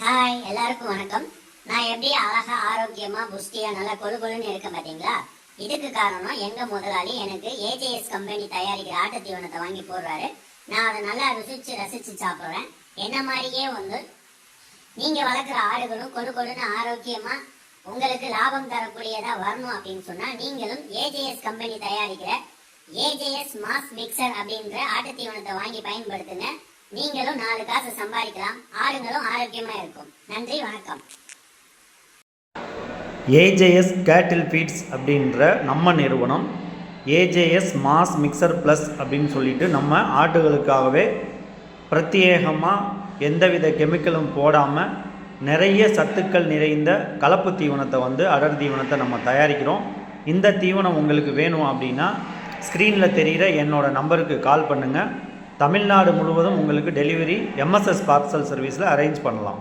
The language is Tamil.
ஹாய் எல்லாருக்கும் வணக்கம். நான் எப்படி அழகா ஆரோக்கியமா புஷ்டியா நல்லா கொழு கொழுன்னு இருக்கேன் பாத்தீங்களா? இதுக்கு காரணம் எங்க முதலாளி எனக்கு ஏஜேஎஸ் கம்பெனி தயாரிக்கிற ஆட்டு தீவனத்தை வாங்கி போடுறாரு. நான் அதை நல்லா ருசிச்சு ரசிச்சு சாப்பிடுறேன். என்ன மாதிரியே வந்து நீங்க வளர்க்குற ஆடுகளும் கொழு கொழுன்னு ஆரோக்கியமா உங்களுக்கு லாபம் தரக்கூடியதா வரணும் அப்படின்னு சொன்னா நீங்களும் ஏஜேஎஸ் கம்பெனி தயாரிக்கிற ஏஜேஎஸ் மாஸ் மிக்சர் அப்படின்ற ஆட்டு தீவனத்தை வாங்கி பயன்படுத்துங்க. நீங்களும் நாலு காசு சம்பாதிக்கலாம். ஆடுங்களும் ஆரோக்கியமா இருக்கும். நன்றி வணக்கம். ஏஜேஎஸ் கேட்டில் ஃபீட்ஸ் அப்படின்ற நம்ம நிறுவனம் ஏஜேஎஸ் மாஸ் மிக்சர் ப்ளஸ் அப்படின்னு சொல்லிட்டு நம்ம ஆட்டுகளுக்காகவே பிரத்யேகமாக எந்தவித கெமிக்கலும் போடாமல் நிறைய சத்துக்கள் நிறைந்த கலப்பு தீவனத்தை வந்து அடர் தீவனத்தை நம்ம தயாரிக்கிறோம். இந்த தீவனம் உங்களுக்கு வேணும் அப்படின்னா ஸ்க்ரீனில் தெரிகிற என்னோடய நம்பருக்கு கால் பண்ணுங்கள் தமிழ்நாடு முழுவதும் உங்களுக்கு டெலிவரி எம்எஸ்எஸ் பார்சல் சர்வீஸில் அரேஞ்ச் பண்ணலாம்.